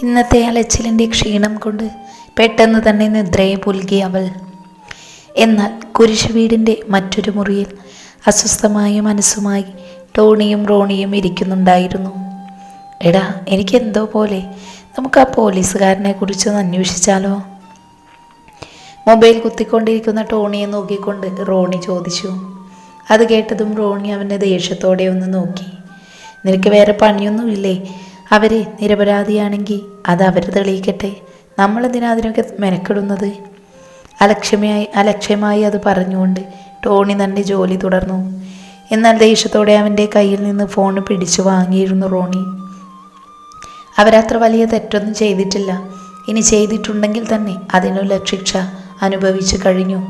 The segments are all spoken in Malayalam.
ഇന്നത്തെ അലച്ചിലിന്റെ ക്ഷീണം കൊണ്ട് പെട്ടെന്ന് തന്നെ നിദ്രയെ പുൽകി അവൾ. എന്നാൽ കുരിശ് വീടിന്റെ മറ്റൊരു മുറിയിൽ അസ്വസ്ഥമായ മനസ്സുമായി ടോണിയും റോണിയും ഇരിക്കുന്നുണ്ടായിരുന്നു. എടാ എനിക്കെന്തോ പോലെ. നമുക്ക് ആ പോലീസുകാരനെ കുറിച്ച് ഒന്ന് അന്വേഷിച്ചാലോ? മൊബൈൽ കുത്തിക്കൊണ്ടിരിക്കുന്ന ടോണിയെ നോക്കിക്കൊണ്ട് റോണി ചോദിച്ചു. അത് കേട്ടതും റോണി അവന്റെ ദേഷ്യത്തോടെ ഒന്ന് നോക്കി. നിനക്ക് വേറെ പണിയൊന്നുമില്ലേ? അവർ നിരപരാധിയാണെങ്കിൽ അത് അവർ തെളിയിക്കട്ടെ. നമ്മളെന്തിനാ അതിനൊക്കെ മെനക്കെടുന്നത്? അലക്ഷ്യമായി അലക്ഷ്യമായി അത് പറഞ്ഞുകൊണ്ട് ടോണി തന്റെ ജോലി തുടർന്നു. എന്നാൽ ദേഷ്യത്തോടെ അവന്റെ കയ്യിൽ നിന്ന് ഫോൺ പിടിച്ചു വാങ്ങിയിരുന്നു റോണി. അവരത്ര വലിയ തെറ്റൊന്നും ചെയ്തിട്ടില്ല. ഇനി ചെയ്തിട്ടുണ്ടെങ്കിൽ തന്നെ അതിനുള്ള ശിക്ഷ അനുഭവിച്ചു കഴിഞ്ഞു.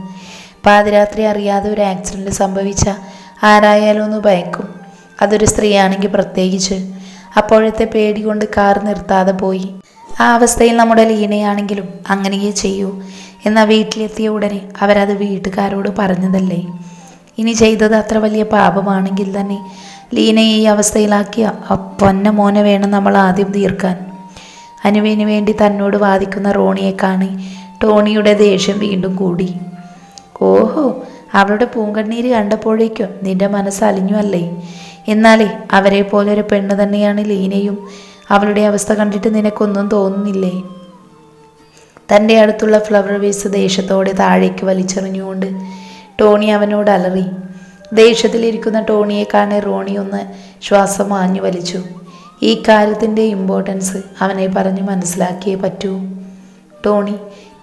പാതിരാത്രി അറിയാതെ ഒരു ആക്സിഡന്റ് സംഭവിച്ച ആരായാലും ഒന്ന് ഭയക്കും. അതൊരു സ്ത്രീയാണെങ്കിൽ പ്രത്യേകിച്ച്. അപ്പോഴത്തെ പേടി കൊണ്ട് കാർ നിർത്താതെ പോയി. ആ അവസ്ഥയിൽ നമ്മുടെ ലീനയാണെങ്കിലും അങ്ങനെയേ ചെയ്യൂ എന്നാൽ വീട്ടിലെത്തിയ ഉടനെ അവരത് വീട്ടുകാരോട് പറഞ്ഞതല്ലേ. ഇനി ചെയ്തത് അത്ര വലിയ പാപമാണെങ്കിൽ തന്നെ ലീനയെ ഈ അവസ്ഥയിലാക്കിയ പൊന്ന മോനെ വേണം നമ്മൾ ആദ്യം തീർക്കാൻ. അനുവിന് വേണ്ടി തന്നോട് വാദിക്കുന്ന റോണിയെ കാണി ടോണിയുടെ ദേഷ്യം വീണ്ടും കൂടി. ഓഹോ അവളുടെ പൂങ്കണ്ണീര് കണ്ടപ്പോഴേക്കും നിന്റെ മനസ്സ് അലിഞ്ഞു അല്ലേ? എന്നാലേ അവരെ പോലൊരു പെണ്ണ് തന്നെയാണ് ലീനയും. അവളുടെ അവസ്ഥ കണ്ടിട്ട് നിനക്കൊന്നും തോന്നുന്നില്ലേ? തന്റെ അടുത്തുള്ള ഫ്ലവർ വേസ് ദേഷ്യത്തോടെ താഴേക്ക് വലിച്ചെറിഞ്ഞുകൊണ്ട് ടോണി അവനോട് അലറി. ദേഷ്യത്തിലിരിക്കുന്ന ടോണിയെ കാണെ റോണി ഒന്ന് ശ്വാസം മാഞ്ഞു വലിച്ചു. ഈ കാര്യത്തിന്റെ ഇമ്പോർട്ടൻസ് അവനെ പറഞ്ഞ് മനസ്സിലാക്കിയേ പറ്റൂ. ടോണി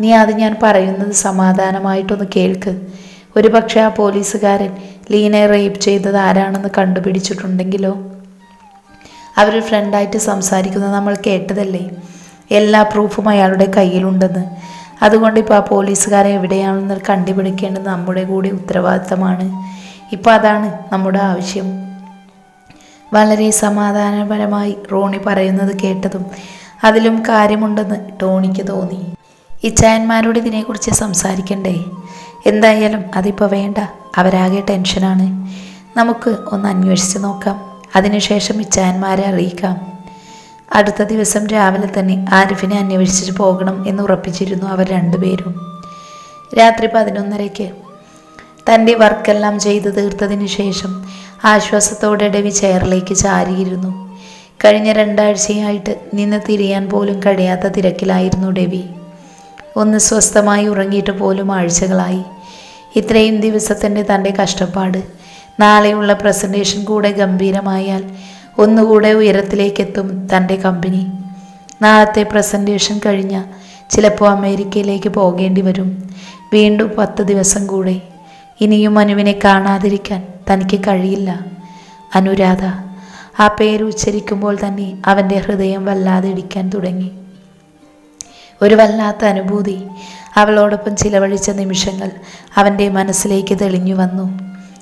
നീ അത് ഞാൻ പറയുന്നത് സമാധാനമായിട്ടൊന്ന് കേൾക്ക്. ഒരു പക്ഷേ ആ പോലീസുകാരൻ ലീനെ റേപ്പ് ചെയ്തത് ആരാണെന്ന് കണ്ടുപിടിച്ചിട്ടുണ്ടെങ്കിലോ? അവർ ഫ്രണ്ടായിട്ട് സംസാരിക്കുന്നത് നമ്മൾ കേട്ടതല്ലേ? എല്ലാ പ്രൂഫും അയാളുടെ കയ്യിലുണ്ടെന്ന്. അതുകൊണ്ട് ഇപ്പോൾ ആ പോലീസുകാരെ എവിടെയാണെന്ന് കണ്ടുപിടിക്കേണ്ടത് നമ്മുടെ കൂടി ഉത്തരവാദിത്തമാണ്. ഇപ്പോൾ അതാണ് നമ്മുടെ ആവശ്യം. വളരെ സമാധാനപരമായി റോണി പറയുന്നത് കേട്ടതും അതിലും കാര്യമുണ്ടെന്ന് ടോണിക്ക് തോന്നി. ഇച്ചായന്മാരോട് ഇതിനെക്കുറിച്ച് സംസാരിക്കണ്ടേ? എന്തായാലും അതിപ്പോൾ വേണ്ട. അവരാകെ ടെൻഷനാണ്. നമുക്ക് ഒന്ന് അന്വേഷിച്ച് നോക്കാം. അതിനുശേഷം ഇച്ചായന്മാരെ അറിയിക്കാം. അടുത്ത ദിവസം രാവിലെ തന്നെ ആരിഫിനെ അന്വേഷിച്ചിട്ട് പോകണം എന്ന് ഉറപ്പിച്ചിരുന്നു അവർ രണ്ടുപേരും. രാത്രി പതിനൊന്നരയ്ക്ക്. തന്റെ വർക്കെല്ലാം ചെയ്തു തീർത്തതിന് ശേഷം ആശ്വാസത്തോടെ ഡെവി ചെയറിലേക്ക് ചാരിയിരുന്നു. കഴിഞ്ഞ രണ്ടാഴ്ചയായിട്ട് നിന്ന് തിരിയാൻ പോലും കഴിയാത്ത തിരക്കിലായിരുന്നു ഡെവി. ഒന്ന് സ്വസ്ഥമായി ഉറങ്ങിയിട്ട് പോലും ആഴ്ചകളായി. ഇത്രയും ദിവസത്തിന്റെ തന്റെ കഷ്ടപ്പാട്. നാളെയുള്ള പ്രസന്റേഷൻ കൂടെ ഗംഭീരമായാൽ ഒന്നുകൂടെ ഉയരത്തിലേക്കെത്തും തന്റെ കമ്പനി. നാളത്തെ പ്രസന്റേഷൻ കഴിഞ്ഞ ചിലപ്പോൾ അമേരിക്കയിലേക്ക് പോകേണ്ടി വരും. വീണ്ടും പത്ത് ദിവസം കൂടെ. ഇനിയും അനുവിനെ കാണാതിരിക്കാൻ തനിക്ക് കഴിയില്ല. അനുരാധ ആ പേര് ഉച്ചരിക്കുമ്പോൾ തന്നെ അവന്റെ ഹൃദയം വല്ലാതെ ഇടിക്കാൻ തുടങ്ങി. ഒരു വല്ലാത്ത അനുഭൂതി. അവളോടൊപ്പം ചിലവഴിച്ച നിമിഷങ്ങൾ അവന്റെ മനസ്സിലേക്ക് തെളിഞ്ഞു വന്നു.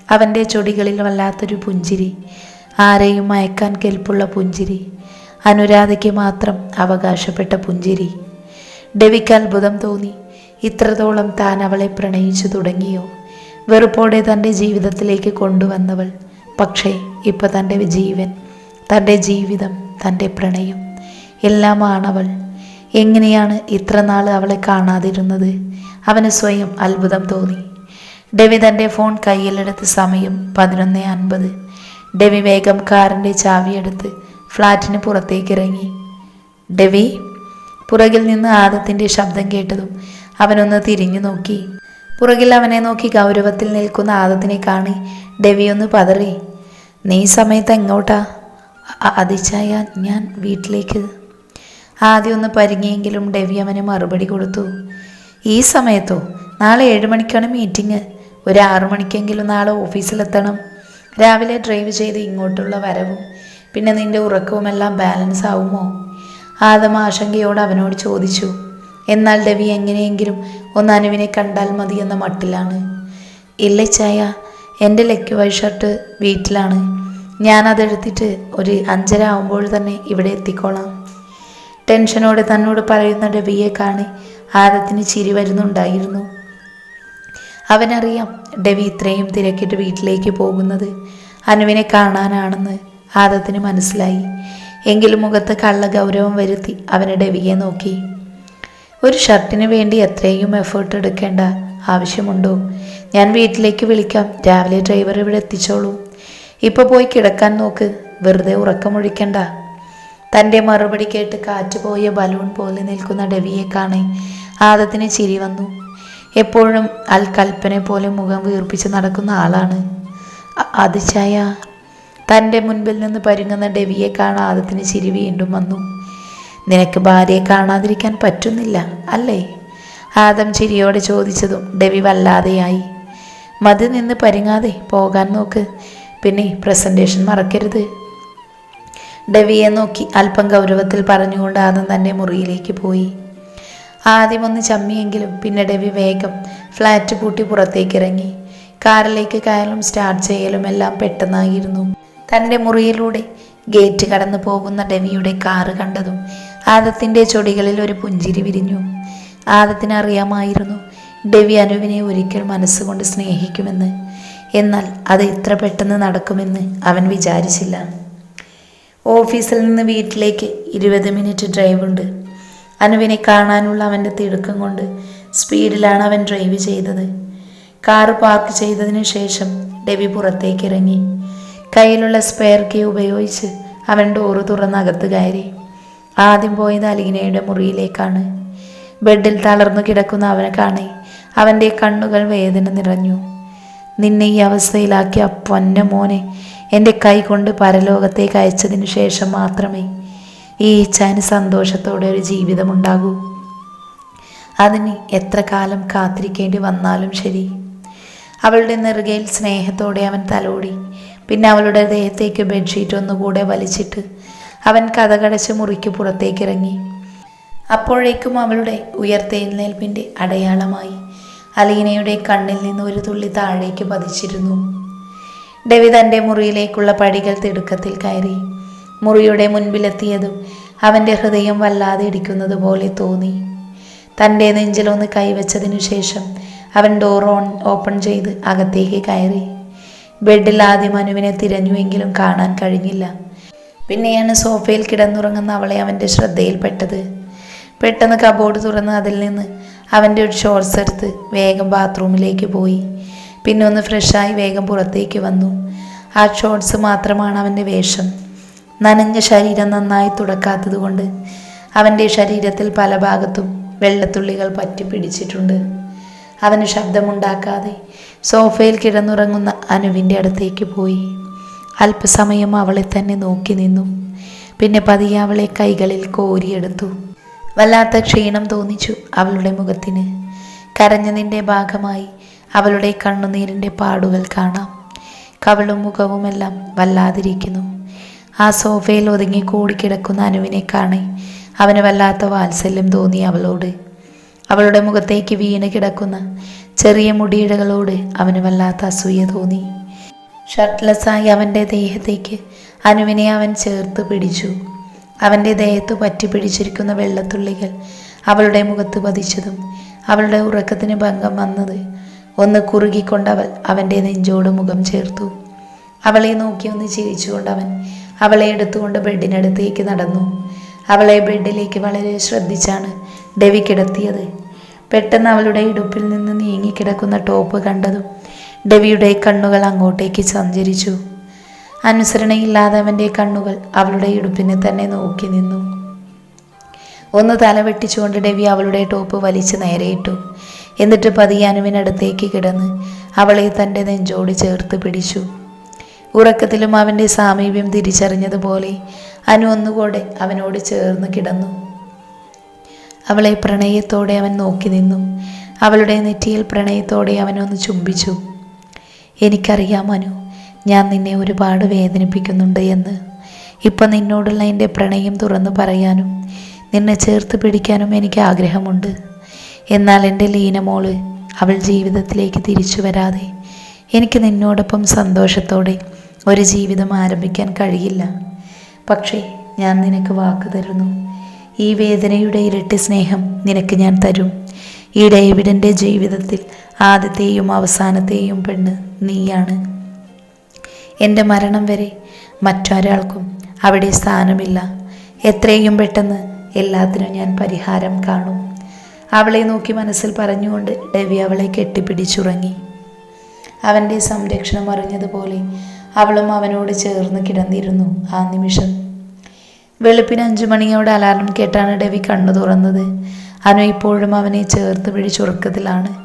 അവന്റെ ചൊടികളിൽ വല്ലാത്തൊരു പുഞ്ചിരി. ആരെയും മയക്കാൻ കെൽപ്പുള്ള പുഞ്ചിരി. അനുരാധയ്ക്ക് മാത്രം അവകാശപ്പെട്ട പുഞ്ചിരി. ഡെവിക്ക് അത്ഭുതം തോന്നി. ഇത്രത്തോളം താൻ അവളെ പ്രണയിച്ചു തുടങ്ങിയോ? വെറുപ്പോടെ തന്റെ ജീവിതത്തിലേക്ക് കൊണ്ടുവന്നവൾ. പക്ഷേ ഇപ്പോൾ തന്റെ ജീവൻ തന്റെ ജീവിതം തന്റെ പ്രണയം എല്ലാമാണവൾ. എങ്ങനെയാണ് ഇത്ര നാൾ അവളെ കാണാതിരുന്നത്? അവന് സ്വയം അത്ഭുതം തോന്നി. ഡെവി തന്റെ ഫോൺ കയ്യിലെടുത്ത് സമയം പതിനൊന്ന് അൻപത്. ഡെവി വേഗം കാറിന്റെ ചാവിയെടുത്ത് ഫ്ലാറ്റിന് പുറത്തേക്ക് ഇറങ്ങി. ഡെവി? പുറകിൽ നിന്ന് ആദത്തിന്റെ ശബ്ദം കേട്ടതും അവനൊന്ന് തിരിഞ്ഞു നോക്കി. പുറകിൽ അവനെ നോക്കി ഗൗരവത്തിൽ നിൽക്കുന്ന ആദത്തിനെ കാണി ഡെവി ഒന്ന് പതറി. നീ സമയത്ത് എങ്ങോട്ടാ? അതിച്ചായ ഞാൻ വീട്ടിലേക്ക്. ആദ്യം ഒന്ന് പരിങ്ങിയെങ്കിലും ഡെവി അവന് മറുപടി കൊടുത്തു. ഈ സമയത്തോ? നാളെ ഏഴ് മണിക്കാണ് മീറ്റിംഗ് ഒരു ആറു മണിക്കെങ്കിലും നാളെ ഓഫീസിലെത്തണം. രാവിലെ ഡ്രൈവ് ചെയ്ത് ഇങ്ങോട്ടുള്ള വരവും പിന്നെ നിന്റെ ഉറക്കവുമെല്ലാം ബാലൻസ് ആവുമോ? ആദം ആശങ്കയോട് അവനോട് ചോദിച്ചു. എന്നാൽ ഡെവി എങ്ങനെയെങ്കിലും ഒന്ന് അനുവിനെ കണ്ടാൽ മതി എന്ന മട്ടിലാണ്. ഇല്ല ചായ? എന്റെ ലക്കി വൈ ഷർട്ട് വീട്ടിലാണ്. ഞാനതെടുത്തിട്ട് ഒരു അഞ്ചര ആവുമ്പോൾ തന്നെ ഇവിടെ എത്തിക്കോളാം. ടെൻഷനോടെ തന്നോട് പറയുന്ന രവിയെ കാണി ആദത്തിന് ചിരി വരുന്നുണ്ടായിരുന്നു. അവനറിയാം ഡെവി ഇത്രയും തിരക്കിട്ട് വീട്ടിലേക്ക് പോകുന്നത് അനുവിനെ കാണാനാണെന്ന് ആദത്തിന് മനസ്സിലായി. എങ്കിലും മുഖത്ത് കള്ള ഗൗരവം വരുത്തി അവന് ഡെവിയെ നോക്കി. ഒരു ഷർട്ടിന് വേണ്ടി എത്രയും എഫേർട്ട് എടുക്കേണ്ട ആവശ്യമുണ്ടോ? ഞാൻ വീട്ടിലേക്ക് വിളിക്കാം. രാവിലെ ഡ്രൈവർ ഇവിടെ എത്തിച്ചോളൂ. ഇപ്പോൾ പോയി കിടക്കാൻ നോക്ക്. വെറുതെ ഉറക്കമൊഴിക്കണ്ട. തന്റെ മറുപടി കേട്ട് കാറ്റുപോയ ബലൂൺ പോലെ നിൽക്കുന്ന ഡെവിയെ കാണെ ആദത്തിന് ചിരി വന്നു. എപ്പോഴും അൽ പോലെ മുഖം വീർപ്പിച്ച് നടക്കുന്ന ആളാണ്. അ- അത് ചായ തന്റെ മുൻപിൽ നിന്ന് പരുങ്ങുന്ന ഡെവിയെ കാണാൻ ആദത്തിന് ചിരി വീണ്ടും വന്നു. നിനക്ക് ഭാര്യയെ കാണാതിരിക്കാൻ പറ്റുന്നില്ല അല്ലേ? ആദം ചിരിയോടെ ചോദിച്ചതും ഡെവി വല്ലാതെയായി. മതി നിന്ന് പരുങ്ങാതെ പോകാൻ നോക്ക്. പിന്നെ പ്രസന്റേഷൻ മറക്കരുത്. ഡെവിയെ നോക്കി അല്പം ഗൗരവത്തിൽ പറഞ്ഞുകൊണ്ട് ആദം തന്നെ മുറിയിലേക്ക് പോയി. ആദ്യം ഒന്ന് ചമ്മിയെങ്കിലും പിന്നെ ഡെവി വേഗം ഫ്ലാറ്റ് പൂട്ടി പുറത്തേക്ക് ഇറങ്ങി കാറിലേക്ക് കയറും സ്റ്റാർട്ട് ചെയ്യലും എല്ലാം പെട്ടെന്നായിരുന്നു. തന്റെ മുറിയിലൂടെ ഗേറ്റ് കടന്നു പോകുന്ന ഡെവിയുടെ കാറ് കണ്ടതും ആദത്തിന്റെ ചൊടികളിൽ ഒരു പുഞ്ചിരി വിരിഞ്ഞു. ആദത്തിന് അറിയാമായിരുന്നു ഡെവി അനുവിനെ ഒരിക്കൽ മനസ്സുകൊണ്ട് സ്നേഹിക്കുമെന്ന്. എന്നാൽ അത് ഇത്ര പെട്ടെന്ന് നടക്കുമെന്ന് അവൻ വിചാരിച്ചില്ല. ഓഫീസിൽ നിന്ന് വീട്ടിലേക്ക് ഇരുപത് മിനിറ്റ് ഡ്രൈവ് ഉണ്ട്. അനുവിനെ കാണാനുള്ള അവന്റെ തിടുക്കം കൊണ്ട് സ്പീഡിലാണ് അവൻ ഡ്രൈവ് ചെയ്തത്. കാർ പാർക്ക് ചെയ്തതിനു ശേഷം ഡെവി പുറത്തേക്ക് ഇറങ്ങി. കയ്യിലുള്ള സ്പെയർ കീ ഉപയോഗിച്ച് അവൻ ഡോറ് തുറന്ന് അകത്ത് കയറി. ആദ്യം പോയത് അലീനയുടെ മുറിയിലേക്കാണ്. ബെഡിൽ തളർന്നു കിടക്കുന്ന അവനെ കാണി അവന്റെ കണ്ണുകൾ വേദന നിറഞ്ഞു. നിന്നെ ഈ അവസ്ഥയിലാക്കിയ പൊന്ന മോനെ എന്റെ കൈകൊണ്ട് പരലോകത്തേക്ക് അയച്ചതിനു ശേഷം മാത്രമേ ഈ ഇച്ഛാന് സന്തോഷത്തോടെ ഒരു ജീവിതമുണ്ടാകൂ. അതിന് എത്ര കാലം കാത്തിരിക്കേണ്ടി വന്നാലും ശരി. അവളുടെ നെറുകയിൽ സ്നേഹത്തോടെ അവൻ തലോടി പിന്നെ അവളുടെ ദേഹത്തേക്ക് ബെഡ്ഷീറ്റ് ഒന്നുകൂടെ വലിച്ചിട്ട് അവൻ കഥകടച്ച് മുറിക്ക് പുറത്തേക്കിറങ്ങി. അപ്പോഴേക്കും അവളുടെ ഉയർത്തെഴുന്നേൽപ്പിന്റെ അടയാളമായി അലീനയുടെ കണ്ണിൽ നിന്ന് ഒരു തുള്ളി താഴേക്ക് പതിച്ചിരുന്നു. ഡെവി തന്റെ മുറിയിലേക്കുള്ള പടികൾ തിടുക്കത്തിൽ കയറി. മുറിയുടെ മുൻപിലെത്തിയതും അവന്റെ ഹൃദയം വല്ലാതെ ഇടിക്കുന്നത് പോലെ തോന്നി. തന്റെ നെഞ്ചിലൊന്ന് കൈവച്ചതിനു ശേഷം അവൻ ഡോർ ഓൺ ഓപ്പൺ ചെയ്ത് അകത്തേക്ക് കയറി. ബെഡിൽ ആദ്യം അനുവിനെ തിരഞ്ഞുവെങ്കിലും കാണാൻ കഴിഞ്ഞില്ല. പിന്നെയാണ് സോഫയിൽ കിടന്നുറങ്ങുന്ന അവളെ അവന്റെ ശ്രദ്ധയിൽപ്പെട്ടത്. പെട്ടെന്ന് കബോർഡ് തുറന്ന് അതിൽ നിന്ന് അവന്റെ ഒരു ഷോർട്സ് എടുത്ത് വേഗം ബാത്റൂമിലേക്ക് പോയി. പിന്നെ ഒന്ന് ഫ്രഷായി വേഗം പുറത്തേക്ക് വന്നു. ആ ഷോർട്സ് മാത്രമാണ് അവന്റെ വേഷം. നനഞ്ഞ ശരീരം നന്നായി തുടക്കാത്തതുകൊണ്ട് അവന്റെ ശരീരത്തിൽ പല ഭാഗത്തും വെള്ളത്തുള്ളികൾ പറ്റി പിടിച്ചിട്ടുണ്ട്. അവന് ശബ്ദമുണ്ടാക്കാതെ സോഫയിൽ കിടന്നുറങ്ങുന്ന അനുവിന്റെ അടുത്തേക്ക് പോയി. അല്പസമയം അവളെ തന്നെ നോക്കി നിന്നു. പിന്നെ പതിയെ അവളെ കൈകളിൽ കോരിയെടുത്തു. വല്ലാത്ത ക്ഷീണം തോന്നിച്ചു അവളുടെ മുഖത്തിന്. കരഞ്ഞതിന്റെ ഭാഗമായി അവളുടെ കണ്ണുനീരിന്റെ പാടുകൾ കാണാം. കവളും മുഖവുമെല്ലാം വല്ലാതിരിക്കുന്നു. ആ സോഫയിൽ ഒതുങ്ങി കൂടിക്കിടക്കുന്ന അനുവിനെ കാണെ അവന് വല്ലാത്ത വാത്സല്യം തോന്നി അവളോട്. അവളുടെ മുഖത്തേക്ക് വീണ് കിടക്കുന്ന ചെറിയ മുടിയിഴകളോട് അവന് വല്ലാത്ത അസൂയ തോന്നി. ഷർട്ട്ലെസ്സായി അവന്റെ ദേഹത്തേക്ക് അനുവിനെ അവൻ ചേർത്ത് പിടിച്ചു. അവന്റെ ദേഹത്ത് പറ്റി പിടിച്ചിരിക്കുന്ന വെള്ളത്തുള്ളികൾ അവളുടെ മുഖത്ത് പതിച്ചതും അവളുടെ ഉറക്കത്തിന് ഭംഗം വന്നത് ഒന്ന് കുറുകിക്കൊണ്ടവൾ അവന്റെ നെഞ്ചോട് മുഖം ചേർത്തു. അവളെ നോക്കി ഒന്ന് അവൻ അവളെ എടുത്തുകൊണ്ട് ബെഡിനടുത്തേക്ക് നടന്നു. അവളെ ബെഡിലേക്ക് വളരെ ശ്രദ്ധിച്ചാണ് ഡെവി കിടത്തിയത്. പെട്ടെന്ന് അവളുടെ ഇടുപ്പിൽ നിന്ന് നീങ്ങിക്കിടക്കുന്ന ടോപ്പ് കണ്ടതും ഡെവിയുടെ കണ്ണുകൾ അങ്ങോട്ടേക്ക് സഞ്ചരിച്ചു. അനുസരണയില്ലാതെ അവന്റെ കണ്ണുകൾ അവളുടെ ഇടുപ്പിനെ തന്നെ നോക്കി നിന്നു. ഒന്ന് തലവെട്ടിച്ചുകൊണ്ട് ഡെവി അവളുടെ ടോപ്പ് വലിച്ചു നേരെയിട്ടു എന്നിട്ട് പതിയെ അനുവിനടുത്തേക്ക് കിടന്ന് അവളെ തന്റെ നെഞ്ചോട് ചേർത്ത് പിടിച്ചു. ഉറക്കത്തിലും അവന്റെ സാമീപ്യം തിരിച്ചറിഞ്ഞതുപോലെ അനു ഒന്നുകൂടെ അവനോട് ചേർന്ന് കിടന്നു. അവളെ പ്രണയത്തോടെ അവൻ നോക്കി നിന്നു. അവളുടെ നെറ്റിയിൽ പ്രണയത്തോടെ അവനൊന്ന് ചുംബിച്ചു. എനിക്കറിയാം അനു ഞാൻ നിന്നെ ഒരുപാട് വേദനിപ്പിക്കുന്നുണ്ട് എന്ന്. ഇപ്പം നിന്നോടുള്ള എന്റെ പ്രണയം തുറന്നു പറയാനും നിന്നെ ചേർത്ത് പിടിക്കാനും എനിക്ക് ആഗ്രഹമുണ്ട്. എന്നാൽ എന്റെ ലീനമോൾ അവൾ ജീവിതത്തിലേക്ക് തിരിച്ചു വരാതെ എനിക്ക് നിന്നോടൊപ്പം സന്തോഷത്തോടെ ഒരു ജീവിതം ആരംഭിക്കാൻ കഴിയില്ല. പക്ഷേ ഞാൻ നിനക്ക് വാക്ക് തരുന്നു. ഈ വേദനയുടെ ഇരട്ടി സ്നേഹം നിനക്ക് ഞാൻ തരും. ഈ ഡേവിഡിന്റെ ജീവിതത്തിൽ ആദ്യത്തെയും അവസാനത്തെയും പെണ്ണ് നീയാണ്. എന്റെ മരണം വരെ മറ്റൊരാൾക്കും അവിടെ സ്ഥാനമില്ല. എത്രയും പെട്ടെന്ന് എല്ലാത്തിനും ഞാൻ പരിഹാരം കാണും. അവളെ നോക്കി മനസ്സിൽ പറഞ്ഞുകൊണ്ട് ഡെവി അവളെ കെട്ടിപ്പിടിച്ചുറങ്ങി. അവന്റെ സംരക്ഷണം അറിഞ്ഞതുപോലെ അവളും അവനോട് ചേർന്ന് കിടന്നിരുന്നു ആ നിമിഷം. വെളുപ്പിന് അഞ്ചു മണിയോടെ അലാറം കേട്ടാണ് ഡെവി കണ്ണു തുറന്നത്. അനു ഇപ്പോഴും അവനെ ചേർത്ത് പിടിച്ചുറക്കത്തിലാണ്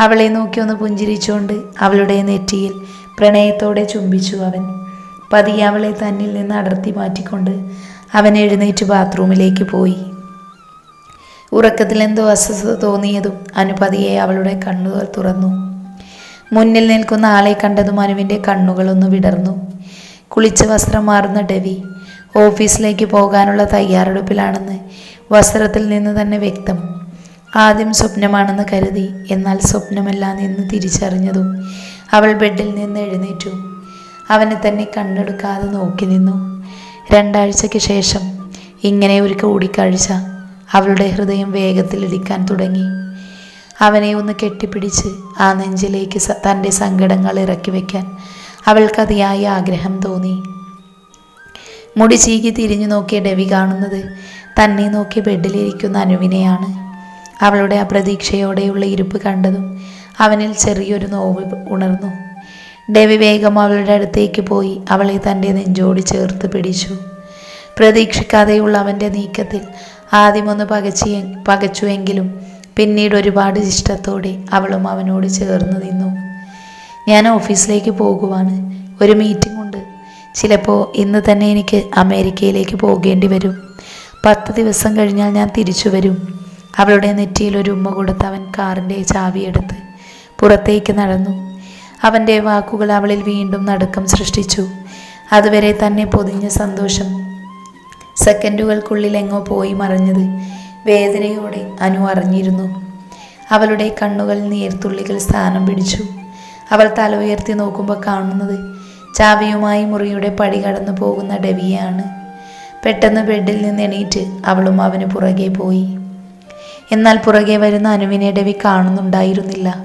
അവളെ നോക്കി ഒന്ന് പുഞ്ചിരിച്ചുകൊണ്ട് അവളുടെ നെറ്റിയിൽ പ്രണയത്തോടെ ചുംബിച്ചു അവൻ. പതിയെ അവളെ തന്നിൽ നിന്ന് അടർത്തി മാറ്റിക്കൊണ്ട് അവൻ എഴുന്നേറ്റ് ബാത്റൂമിലേക്ക് പോയി. ഉറക്കത്തിൽ എന്തോ അസ്വസ്ഥത തോന്നിയതും അനുപതിയെ അവളുടെ കണ്ണുകൾ തുറന്നു. മുന്നിൽ നിൽക്കുന്ന ആളെ കണ്ടതും അനുവിന്റെ കണ്ണുകളൊന്ന് വിടർന്നു. കുളിച്ച് വസ്ത്രം മാറുന്ന ഡെവി ഓഫീസിലേക്ക് പോകാനുള്ള തയ്യാറെടുപ്പിലാണെന്ന് വസ്ത്രത്തിൽ നിന്ന് തന്നെ വ്യക്തം. ആദ്യം സ്വപ്നമാണെന്ന് കരുതി എന്നാൽ സ്വപ്നമല്ല എന്ന് തിരിച്ചറിഞ്ഞതും അവൾ ബെഡിൽ നിന്ന് എഴുന്നേറ്റു. അവനെ തന്നെ കണ്ണെടുക്കാതെ നോക്കി നിന്നു. രണ്ടാഴ്ചയ്ക്ക് ശേഷം ഇങ്ങനെ ഒരു കൂടിക്കാഴ്ച അവളുടെ ഹൃദയം വേഗത്തിൽ ഇടിക്കാൻ തുടങ്ങി. അവനെ ഒന്ന് കെട്ടിപ്പിടിച്ച് ആ നെഞ്ചിലേക്ക് തന്റെ സങ്കടങ്ങൾ ഇറക്കി വയ്ക്കാൻ അവൾക്കതിയായ ആഗ്രഹം തോന്നി. മുടി ചീകി തിരിഞ്ഞു നോക്കിയ ഡെവി കാണുന്നത് തന്നെ നോക്കി ബെഡിലിരിക്കുന്ന അനുവിനെയാണ്. അവളുടെ അപ്രതീക്ഷയോടെയുള്ള ഇരുപ്പ് കണ്ടതും അവനിൽ ചെറിയൊരു നോവ് ഉണർന്നു. ഡെവി വേഗം അവളുടെ അടുത്തേക്ക് പോയി അവളെ തന്റെ നെഞ്ചോട് ചേർത്ത് പിടിച്ചു. പ്രതീക്ഷിക്കാതെയുള്ള അവന്റെ നീക്കത്തിൽ ആദ്യമൊന്ന് പകച്ചി പകച്ചുവെങ്കിലും പിന്നീട് ഒരുപാട് ഇഷ്ടത്തോടെ അവളും അവനോട് ചേർന്ന് നിന്നു. ഞാൻ ഓഫീസിലേക്ക് പോകുവാണ്. ഒരു മീറ്റിംഗ് ഉണ്ട്. ചിലപ്പോൾ ഇന്ന് തന്നെ എനിക്ക് അമേരിക്കയിലേക്ക് പോകേണ്ടി വരും. പത്ത് ദിവസം കഴിഞ്ഞാൽ ഞാൻ തിരിച്ചു വരും. അവളുടെ നെറ്റിയിൽ ഒരു ഉമ്മ കൊടുത്ത് അവൻ കാറിന്റെ ചാവിയെടുത്ത് പുറത്തേക്ക് നടന്നു. അവന്റെ വാക്കുകൾ അവളിൽ വീണ്ടും നടുക്കം സൃഷ്ടിച്ചു. അതുവരെ തന്നെ പൊതിഞ്ഞ സന്തോഷം സെക്കൻഡുകൾക്കുള്ളിൽ എങ്ങോ പോയി മറഞ്ഞത്. വേദനയോടെ അനു അറിഞ്ഞിരുന്നു. അവളുടെ കണ്ണുകൾ നീർത്തുള്ളികൾ സ്ഥാനം പിടിച്ചു. അവൾ തല ഉയർത്തി നോക്കുമ്പോൾ കാണുന്നത് ചാവിയുമായി മുറിയുടെ പടി കടന്നു പോകുന്ന ഡെവിയാണ്. പെട്ടെന്ന് ബെഡിൽ നിന്ന് എണീറ്റ് അവളും അവന് പുറകെ പോയി. എന്നാൽ പുറകെ വരുന്ന അനുവിനെ ഡെവി കാണുന്നുണ്ടായിരുന്നില്ല.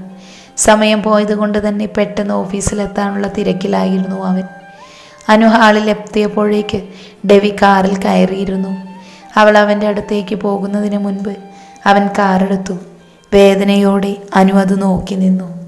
സമയം പോയതുകൊണ്ട് തന്നെ പെട്ടെന്ന് ഓഫീസിലെത്താനുള്ള തിരക്കിലായിരുന്നു അവൻ. അനു ഹാളിൽ എത്തിയപ്പോഴേക്ക് ഡെവി കാറിൽ കയറിയിരുന്നു. അവൾ അവന്റെ അടുത്തേക്ക് പോകുന്നതിന് മുൻപ് അവൻ കാറെടുത്തു. വേദനയോടെ അനു അത് നോക്കി നിന്നു.